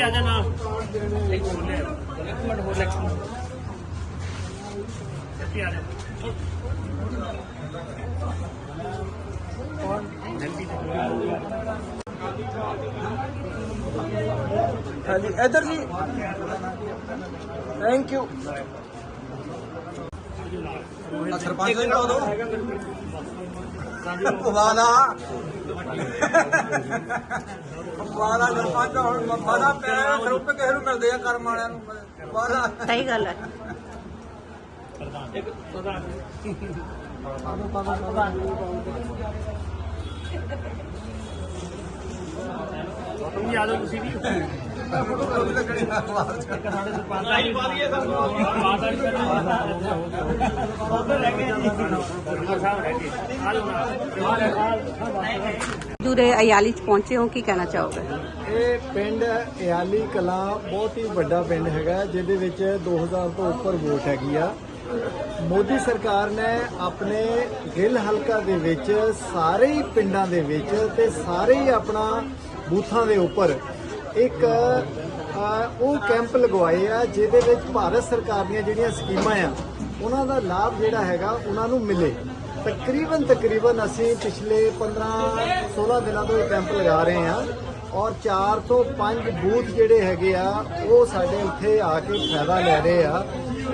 ਜੀ ਆ ਜਾ ਨਾਲ ਇੱਕ ਬੋਲੇ ਇੱਕ ਮਿੰਟ ਹੋਰ ਲੈਕਸ਼ਨ ਜੱਤੀ ਆ ਜਾ ਹਾਂਜੀ ਇੱਧਰ ਜੀ। ਥੈਂਕ ਯੂ ਸਰਪੰਚ ਨੇ ਕਹੋ ਦੋ ਵਾਲਾ ਵਾਲਾ ਸਰਪੰਚ ਹੁਣ ਵਾਲਾ ਪੈਰ ਗਰੁੱਪ ਕਿਸੇ ਨੂੰ ਮਿਲਦੇ ਆ ਕਰਮ ਵਾਲਿਆਂ ਨੂੰ। ਵਾਲਾ। ਸਹੀ ਗੱਲ ਹੈ ਇੱਕ ਪ੍ਰਧਾਨ ਤੁਸੀਂ ਆ। ਜਾਓ ਤੁਸੀਂ ਵੀ ਲਾਈਨ ਪਾ ਦਈਏ ਸਭ ਨੂੰ ਬਾਤ ਆ ਉਧਰ ਲੈ ਕੇ ਜੀ ਸਾਹਿਬ ਰਹਿ ਗਏ ਆ ਜਾਓ ਜੂਰੇ ਅਯਾਲੀ ਚ ਪਹੁੰਚੇ ਹੋ ਕੀ ਕਹਿਣਾ ਚਾਹੋਗੇ? ਇਹ ਪਿੰਡ ਇਆਲੀ ਕਲਾਂ ਬਹੁਤ ਹੀ ਵੱਡਾ ਪਿੰਡ ਹੈਗਾ ਜਿਹਦੇ ਵਿੱਚ 2000 ਤੋਂ ਉੱਪਰ ਵੋਟ ਹੈਗੀ ਆ। ਮੋਦੀ ਸਰਕਾਰ ਨੇ ਆਪਣੇ ਗਿੱਲ ਹਲਕਾ ਦੇ ਵਿੱਚ ਸਾਰੇ ਹੀ ਪਿੰਡਾਂ ਦੇ ਵਿੱਚ ਤੇ ਸਾਰੇ ਹੀ ਆਪਣਾ ਬੂਥਾਂ ਦੇ ਉੱਪਰ ਇੱਕ ਉਹ ਕੈਂਪ ਲਗਵਾਏ ਆ ਜਿਹਦੇ ਵਿੱਚ ਭਾਰਤ ਸਰਕਾਰ ਦੀਆਂ ਜਿਹੜੀਆਂ ਸਕੀਮਾਂ ਆ ਉਹਨਾਂ ਦਾ ਲਾਭ ਜਿਹੜਾ ਹੈਗਾ ਉਹਨਾਂ ਨੂੰ ਮਿਲੇ। ਤਕਰੀਬਨ ਤਕਰੀਬਨ ਅਸੀਂ ਪਿਛਲੇ 15 16 ਦਿਨਾਂ ਤੋਂ ਇਹ ਕੈਂਪ ਲਗਾ ਰਹੇ ਹਾਂ ਔਰ 4 ਤੋਂ 5 ਬੂਥ ਜਿਹੜੇ ਹੈਗੇ ਆ, ਉਹ ਸਾਡੇ ਇੱਥੇ ਆ ਕੇ ਫਾਇਦਾ ਲੈ ਰਹੇ ਆ।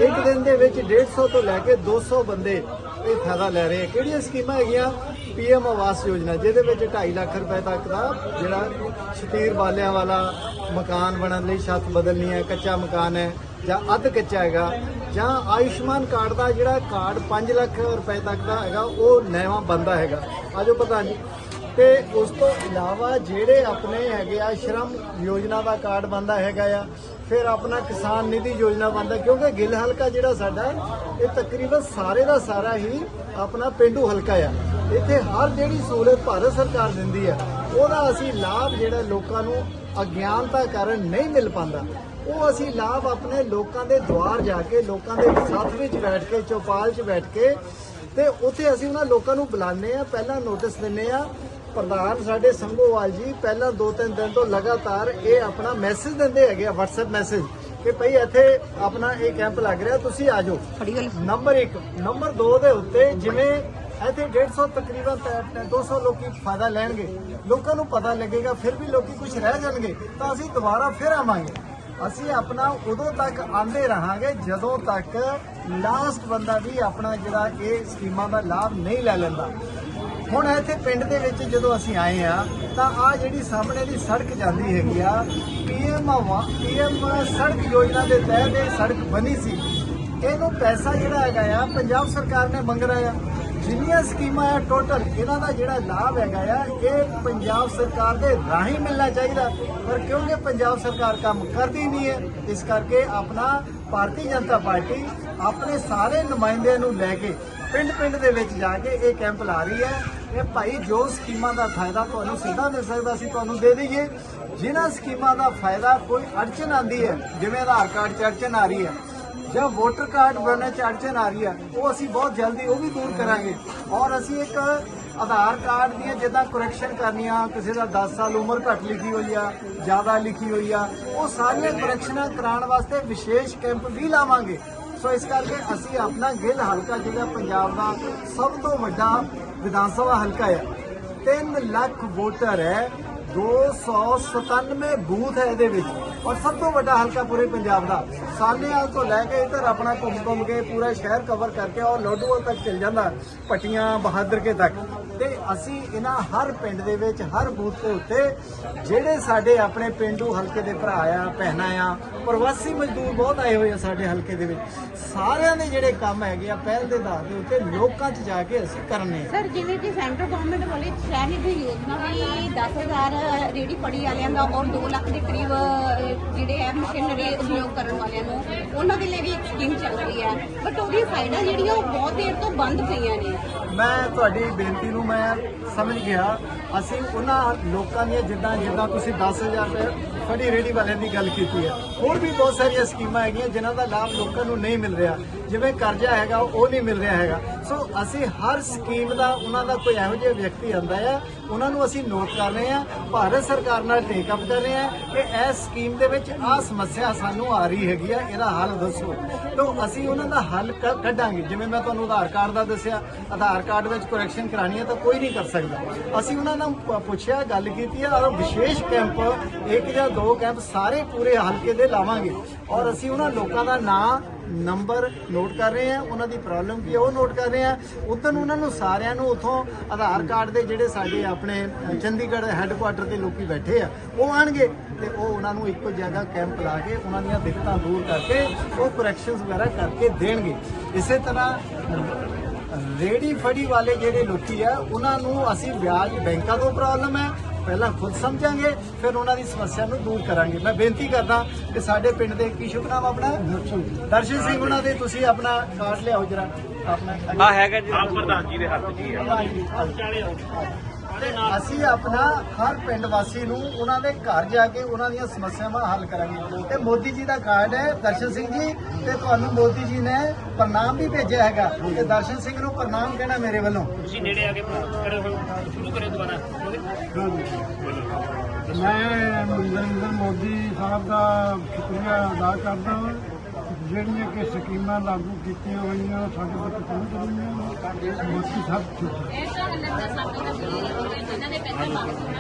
ਇੱਕ ਦਿਨ ਦੇ ਵਿੱਚ 150 ਤੋਂ ਲੈ ਕੇ 200 ਬੰਦੇ ਇਹ ਫਾਇਦਾ ਲੈ ਰਹੇ ਆ। ਕਿਹੜੀਆਂ ਸਕੀਮਾਂ ਹੈਗੀਆਂ? ਪੀਐਮ ਆਵਾਸ ਯੋਜਨਾ, ਜਿਹਦੇ ਵਿੱਚ 2.5 ਲੱਖ ਰੁਪਏ ਤੱਕ ਦਾ ਜਿਹੜਾ ਸ਼ਤੀਰ ਵਾਲਿਆਂ ਵਾਲਾ ਮਕਾਨ ਬਣਨ ਲਈ ਛੱਤ ਬਦਲਣੀ ਹੈ, ਕੱਚਾ ਮਕਾਨ ਹੈ ਜਾਂ ਅੱਧ ਕੱਚਾ ਹੈਗਾ, ਜਾਂ ਆਯੁਸ਼ਮਾਨ ਕਾਰਡ ਦਾ ਜਿਹੜਾ ਕਾਰਡ 5 ਲੱਖ ਰੁਪਏ ਤੱਕ ਦਾ ਹੈਗਾ, ਉਹ ਨਵਾਂ ਬੰਦਾ ਹੈਗਾ। ਆਜੋ ਪ੍ਰਧਾਨ ਜੀ। ਤੇ ਉਸ ਤੋਂ ਇਲਾਵਾ ਜਿਹੜੇ ਆਪਣੇ ਹੈਗੇ ਆ ਸ਼ਰਮ ਯੋਜਨਾ ਦਾ ਕਾਰਡ ਬੰਦਾ ਹੈਗਾ ਆ, ਫਿਰ ਆਪਣਾ ਕਿਸਾਨ ਨਿਧੀ ਯੋਜਨਾ ਬੰਦਾ ਕਿਉਂਕਿ ਗਿੱਲ ਹਲਕਾ ਜਿਹੜਾ ਸਾਡਾ, ਇਹ ਤਕਰੀਬਨ ਸਾਰੇ ਦਾ ਸਾਰਾ ਹੀ ਆਪਣਾ ਪਿੰਡੂ ਹਲਕਾ ਆ। ਇੱਥੇ ਹਰ ਜਿਹੜੀ ਸਹੂਲਤ ਭਾਰਤ ਸਰਕਾਰ ਦਿੰਦੀ ਆ ਉਹਦਾ ਅਸੀਂ ਲਾਭ ਜਿਹੜਾ ਲੋਕਾਂ ਨੂੰ ਅਗਿਆਨਤਾ ਕਾਰਨ ਨਹੀਂ ਮਿਲ ਪਾਉਂਦਾ। ਉਹ ਅਸੀਂ ਲਾਭ ਆਪਣੇ ਲੋਕਾਂ ਦੇ ਦੁਆਰ ਜਾ ਕੇ ਲੋਕਾਂ ਦੇ ਸਾਥ ਵਿੱਚ ਬੈਠ ਕੇ ਚੌਪਾਲ 'ਚ ਬੈਠ ਕੇ ਤੇ ਉੱਥੇ ਅਸੀਂ ਉਹਨਾਂ ਲੋਕਾਂ ਨੂੰ ਬੁਲਾਉਂਦੇ ਆ ਪਹਿਲਾਂ ਨੋਟਿਸ ਦਿੰਨੇ ਆ ਪ੍ਰਧਾਨ ਸਾਡੇ ਸੰਗੋਵਾਲ ਜੀ ਪਹਿਲਾਂ ਦੋ ਤਿੰਨ ਦਿਨ ਤੋਂ ਲਗਾਤਾਰ ਇਹ ਆਪਣਾ ਮੈਸੇਜ ਦਿੰਦੇ ਹੈਗੇ ਆ WhatsApp ਮੈਸੇਜ ਕਿ ਭਈ ਇੱਥੇ ਆਪਣਾ ਇਹ ਕੈਂਪ ਲੱਗ ਰਿਹਾ ਤੁਸੀਂ ਆ ਜਾਓ। ਨੰਬਰ 1 ਨੰਬਰ 2 ਦੇ ਉੱਤੇ ਜਿਵੇਂ ਇੱਥੇ 150 ਤਕਰੀਬਨ ਤੇ 200 ਲੋਕੀ ਫਾਇਦਾ ਲੈਣਗੇ। ਲੋਕਾਂ ਨੂੰ ਪਤਾ ਲੱਗੇਗਾ, ਫਿਰ ਵੀ ਲੋਕੀ ਕੁਝ ਰਹਿ ਜਾਣਗੇ। ਤਾਂ ਅਸੀਂ ਦੁਬਾਰਾ ਫਿਰ ਆਵਾਂਗੇ। ਅਸੀਂ ਆਪਣਾ ਉਦੋਂ ਤੱਕ ਆਂਦੇ ਰਹਾਂਗੇ ਜਦੋਂ ਤੱਕ ਲਾਸਟ ਬੰਦਾ ਵੀ ਆਪਣਾ ਜਿਹੜਾ ਇਹ ਸਕੀਮਾਂ ਦਾ ਲਾਭ ਨਹੀਂ ਲੈ ਲੈਂਦਾ। ਹੁਣ ਇੱਥੇ ਪਿੰਡ ਦੇ ਵਿੱਚ ਜਦੋਂ ਅਸੀਂ ਆਏ ਆ ਤਾਂ ਆ ਜਿਹੜੀ ਸਾਹਮਣੇ ਦੀ ਸੜਕ ਜਾਂਦੀ ਹੈਗੀ ਆ, ਪੀਐਮ ਪੀਐਮ ਸੜਕ ਯੋਜਨਾ ਦੇ ਤਹਿਤ ਇਹ ਸੜਕ ਬਣੀ ਸੀ। ਇਹਨੂੰ ਪੈਸਾ ਜਿਹੜਾ ਹੈਗਾ ਆ, ਪੰਜਾਬ ਸਰਕਾਰ ਨੇ ਮੰਗ ਰਿਹਾ ਆ। ਜਿੰਨੀਆਂ ਸਕੀਮਾਂ ਆ ਟੋਟਲ ਇਹਨਾਂ ਦਾ ਜਿਹੜਾ ਲਾਭ ਹੈਗਾ ਆ, ਇਹ ਪੰਜਾਬ ਸਰਕਾਰ ਦੇ ਰਾਹੀਂ ਮਿਲਣਾ ਚਾਹੀਦਾ। ਪਰ ਕਿਉਂਕਿ ਪੰਜਾਬ ਸਰਕਾਰ ਕੰਮ ਕਰਦੀ ਨਹੀਂ ਹੈ, ਇਸ ਕਰਕੇ ਆਪਣਾ ਭਾਰਤੀ ਜਨਤਾ ਪਾਰਟੀ ਆਪਣੇ ਸਾਰੇ ਨੁਮਾਇੰਦਿਆਂ ਨੂੰ ਲੈ ਕੇ ਪਿੰਡ ਪਿੰਡ ਦੇ ਵਿੱਚ ਜਾ ਕੇ ਇਹ ਕੈਂਪ ਲਾ ਰਹੀ ਹੈ। ਇਹ ਭਾਈ ਜੋ ਸਕੀਮਾਂ ਦਾ ਫਾਇਦਾ ਤੁਹਾਨੂੰ ਸਿੱਧਾ ਮਿਲ ਸਕਦਾ ਸੀ ਤੁਹਾਨੂੰ ਦੇ ਦਈਏ। ਜਿਨ੍ਹਾਂ ਸਕੀਮਾਂ ਦਾ ਫਾਇਦਾ ਕੋਈ ਅੜਚਨ ਆਂਦੀ ਹੈ, ਜਿਵੇਂ ਆਧਾਰ ਕਾਰਡ 'ਚ ਅੜਚਨ ਆ ਰਹੀ ਹੈ ਜਾਂ ਵੋਟਰ ਕਾਰਡ ਬਣਨੇ ਚ ਅੜਚਨ ਆ ਰਹੀ ਹੈ ਉਹ ਅਸੀਂ ਬਹੁਤ ਜਲਦੀ ਉਹ ਵੀ ਦੂਰ ਕਰਾਂਗੇ। ਔਰ ਅਸੀਂ ਇੱਕ ਆਧਾਰ ਕਾਰਡ ਦੀਆਂ ਜਿੱਦਾਂ ਕਰੈਕਸ਼ਨ ਕਰਨੀਆਂ, ਕਿਸੇ ਦਾ 10 ਸਾਲ ਉਮਰ ਘੱਟ ਲਿਖੀ ਹੋਈ ਆ, ਜ਼ਿਆਦਾ ਲਿਖੀ ਹੋਈ ਆ, ਉਹ ਸਾਰੀਆਂ ਕਰੈਕਸ਼ਨਾਂ ਕਰਾਉਣ ਵਾਸਤੇ ਵਿਸ਼ੇਸ਼ ਕੈਂਪ ਵੀ ਲਾਵਾਂਗੇ। ਸੋ ਇਸ ਕਰਕੇ ਅਸੀਂ ਆਪਣਾ ਗਿੱਲ ਹਲਕਾ ਜਿਹੜਾ ਪੰਜਾਬ ਦਾ ਸਭ ਤੋਂ ਵੱਡਾ ਵਿਧਾਨ ਸਭਾ ਹਲਕਾ ਹੈ 3 ਲੱਖ ਵੋਟਰ ਹੈ। 297 ਬੂਥ ਹੈ ਇਹਦੇ ਵਿੱਚ। ਔਰ ਸਭ ਤੋਂ ਵੱਡਾ ਹਲਕਾ ਪੂਰੇ ਪੰਜਾਬ ਦਾ। ਸਾਨੇਵਾਲ ਤੋਂ ਲੈ ਕੇ ਇੱਧਰ ਆਪਣਾ ਘੁੰਮ ਘੁੰਮ ਕੇ ਪੂਰਾ ਸ਼ਹਿਰ ਕਵਰ ਕਰਕੇ ਔਰ ਲੋਡੂਵਾਲ ਤੱਕ ਚਲ ਜਾਂਦਾ ਪਟੀਆਂ ਬਹਾਦਰ ਕੇ ਤੱਕ। ਤੇ ਅਸੀਂ ਇਹਨਾਂ ਹਰ ਪਿੰਡ ਦੇ ਵਿੱਚ ਹਰ ਬੂਥ ਦੇ ਉੱਤੇ ਜਿਹੜੇ ਸਾਡੇ ਆਪਣੇ ਪਿੰਡੂ ਹਲਕੇ ਦੇ ਭਰਾ ਆ ਭੈਣਾਂ ਆ ਪ੍ਰਵਾਸੀ ਮਜ਼ਦੂਰ ਬਹੁਤ ਆਏ ਹੋਏ ਆ ਸਾਡੇ ਹਲਕੇ ਦੇ ਵਿੱਚ। ਸਾਰਿਆਂ ਦੇ ਜਿਹੜੇ ਕੰਮ ਹੈਗੇ ਆ ਪਹਿਲ ਦੇ ਆਧਾਰ ਦੇ ਉੱਤੇ ਲੋਕਾਂ 'ਚ ਜਾ ਕੇ ਅਸੀਂ ਕਰਨੇ ਆ। ਸਰ ਜਿਵੇਂ ਕਿ ਸੈਂਟਰ ਗਵਰਨਮੈਂਟ ਵੱਲੋਂ ਸ਼ਹਿਰ ਨਿਧੀ ਯੋਜਨਾ ਵੀ 10000 ਰੇੜੀ ਫੜੀ ਵਾਲਿਆਂ ਦਾ ਔਰ 2 ਲੱਖ ਦੇ ਕਰੀਬ ਜਿਹੜੇ ਹੈ ਮਸ਼ੀਨਰੀ ਉਪਯੋਗ ਕਰਨ ਵਾਲਿਆਂ ਨੂੰ ਉਹਨਾਂ ਦੇ ਲਈ ਵੀ ਇੱਕ ਸਕੀਮ ਚੱਲ ਰਹੀ ਹੈ। ਬਟ ਉਹਦੀਆਂ ਸਾਈਡਾਂ ਜਿਹੜੀਆਂ ਉਹ ਬਹੁਤ ਦੇਰ ਤੋਂ ਬੰਦ ਪਈਆਂ ਨੇ। ਮੈਂ ਤੁਹਾਡੀ ਬੇਨਤੀ ਨੂੰ ਮੈਂ ਸਮਝ ਗਿਆ। ਅਸੀਂ ਉਹਨਾਂ ਲੋਕਾਂ ਦੀਆਂ ਜਿੱਦਾਂ ਜਿੱਦਾਂ ਤੁਸੀਂ 10000 ਰੁਪਏ ਫੜੀ ਰੇੜੀ ਵਾਲਿਆਂ ਦੀ ਗੱਲ ਕੀਤੀ ਹੈ। ਹੋਰ ਵੀ ਬਹੁਤ ਸਾਰੀਆਂ ਸਕੀਮਾਂ ਹੈਗੀਆਂ ਜਿਨ੍ਹਾਂ ਦਾ ਲਾਭ ਲੋਕਾਂ ਨੂੰ ਨਹੀਂ ਮਿਲ ਰਿਹਾ। ਜਿਵੇਂ ਕਰਜ਼ਾ ਹੈਗਾ, ਉਹ ਨਹੀਂ ਮਿਲ ਰਿਹਾ ਹੈਗਾ। ਸੋ ਅਸੀਂ ਹਰ ਸਕੀਮ ਦਾ, ਉਹਨਾਂ ਦਾ ਕੋਈ ਇਹੋ ਜਿਹਾ ਵਿਅਕਤੀ ਆਂਦਾ ਆ, ਉਹਨਾਂ ਨੂੰ ਅਸੀਂ ਨੋਟ ਕਰ ਰਹੇ ਹਾਂ, ਭਾਰਤ ਸਰਕਾਰ ਨਾਲ ਟੇਕ ਅਪ ਕਰ ਰਹੇ ਹਾਂ ਕਿ ਇਸ ਸਕੀਮ ਦੇ ਵਿੱਚ ਆਹ ਸਮੱਸਿਆ ਸਾਨੂੰ ਆ ਰਹੀ ਹੈਗੀ ਆ, ਇਹਦਾ ਹੱਲ ਦੱਸੋ। ਤਾਂ ਅਸੀਂ ਉਹਨਾਂ ਦਾ ਹੱਲ ਕ- ਕੱਢਾਂਗੇ। ਜਿਵੇਂ ਮੈਂ ਤੁਹਾਨੂੰ ਆਧਾਰ ਕਾਰਡ ਦਾ ਦੱਸਿਆ, ਆਧਾਰ ਕਾਰਡ ਵਿੱਚ ਕਰੈਕਸ਼ਨ ਕਰਾਣੀ ਹੈ ਤਾਂ ਕੋਈ ਨਹੀਂ ਕਰ ਸਕਦਾ। ਅਸੀਂ ਉਹਨਾਂ ਨਾਲ ਪੁੱਛਿਆ, ਗੱਲ ਕੀਤੀ ਹੈ ਔਰ ਵਿਸ਼ੇਸ਼ ਕੈਂਪ ਇੱਕ ਜਾਂ ਦੋ ਕੈਂਪ ਸਾਰੇ ਪੂਰੇ ਹਲਕੇ ਦੇ ਲਾਵਾਂਗੇ। ਔਰ ਅਸੀਂ ਉਹਨਾਂ ਲੋਕਾਂ ਦਾ ਨਾਂ, ਨੰਬਰ ਨੋਟ ਕਰ ਰਹੇ ਹਾਂ। ਉਹਨਾਂ ਦੀ ਪ੍ਰੋਬਲਮ ਕੀ ਹੈ, ਉਹ ਨੋਟ ਕਰ ਰਹੇ ਹਾਂ। ਉਦੋਂ ਉਹਨਾਂ ਨੂੰ ਸਾਰਿਆਂ ਨੂੰ ਉਥੋਂ ਆਧਾਰ ਕਾਰਡ ਦੇ ਜਿਹੜੇ ਸਾਡੇ ਆਪਣੇ ਚੰਡੀਗੜ੍ਹ ਹੈੱਡਕੁਆਟਰ ਤੇ ਲੋਕੀ ਬੈਠੇ ਆ, ਉਹ ਆਣਗੇ। ਤੇ ਉਹ ਉਹਨਾਂ ਨੂੰ ਇੱਕੋ ਜਗ੍ਹਾ ਕੈਂਪ ਲਾ ਕੇ ਉਹਨਾਂ ਦੀਆਂ ਦਿੱਕਤਾਂ ਦੂਰ ਕਰਕੇ, ਉਹ ਕਰੈਕਸ਼ਨਸ ਵਗੈਰਾ ਕਰਕੇ ਦੇਣਗੇ। ਇਸੇ ਤਰ੍ਹਾਂ ਰੇੜੀ ਫੜੀ ਵਾਲੇ ਜਿਹੜੇ ਲੋਕੀ ਆ, ਉਹਨਾਂ ਨੂੰ ਅਸੀਂ ਵਿਆਜ ਬੈਂਕਾਂ ਤੋਂ ਪ੍ਰੋਬਲਮ ਹੈ ਪਹਿਲਾਂ ਖੁਦ ਸਮਝਾਂਗੇ ਫਿਰ ਉਹਨਾਂ ਦੀ ਸਮੱਸਿਆ ਨੂੰ ਦੂਰ ਕਰਾਂਗੇ। ਮੈਂ ਬੇਨਤੀ ਕਰਦਾ ਕਿ ਸਾਡੇ ਪਿੰਡ ਦੇ ਕੀ ਸ਼ੁਭ ਨਾਮ ਆਪਣਾ ਦਰਸ਼ਨ ਸਿੰਘ ਉਹਨਾਂ ਦੇ ਤੁਸੀਂ ਆਪਣਾ ਕਾਰਡ ਲਿਆਓ ਜਰਾ। ਆਪਣਾ ਆ ਹੈਗਾ ਜੀ। ਆਪ ਪ੍ਰਧਾਨ ਜੀ ਦੇ ਹੱਥ 'ਚ ਹੀ ਅਸੀਂ ਆਪਣਾ ਹਰ ਪਿੰਡ ਵਾਸੀ ਨੂੰ ਉਹਨਾਂ ਦੇ ਘਰ ਜਾ ਕੇ ਉਹਨਾਂ ਦੀਆਂ ਸਮੱਸਿਆਵਾਂ ਹੱਲ ਕਰਾਂਗੇ। ਤੇ ਮੋਦੀ ਜੀ ਦਾ ਕਾਰਡ ਹੈ ਦਰਸ਼ਨ ਸਿੰਘ ਜੀ ਤੇ ਤੁਹਾਨੂੰ ਮੋਦੀ ਜੀ ਨੇ ਪ੍ਰਣਾਮ ਵੀ ਭੇਜਿਆ ਹੈਗਾ। ਤੇ ਦਰਸ਼ਨ ਸਿੰਘ ਨੂੰ ਪ੍ਰਣਾਮ ਕਹਿਣਾ ਮੇਰੇ ਵੱਲੋਂ। ਤੁਸੀਂ ਨੇੜੇ ਆ ਕੇ ਕਰੋ ਸ਼ੁਰੂ ਕਰੋ ਦੁਬਾਰਾ? ਮੈਂ ਨਰਿੰਦਰ ਮੋਦੀ ਸਾਹਿਬ ਦਾ ਸ਼ੁਕਰੀਆ ਅਦਾ ਕਰਦਾ ਹਾਂ। ਜਿਹੜੀਆਂ ਕਿ ਸਕੀਮਾਂ ਲਾਗੂ ਕੀਤੀਆਂ ਹੋਈਆਂ ਉਹ ਸਾਡੇ ਤੱਕ ਪਹੁੰਚ ਰਹੀਆਂ ਬਾਕੀ ਸਭ ਠੀਕ ਹੈ। ਐਸਾ ਨੰਬਰ ਸਾਡਾ ਦਾ ਵੀ ਇਹਨਾਂ ਦੇ ਪੈਸੇ ਮੰਗਦੇ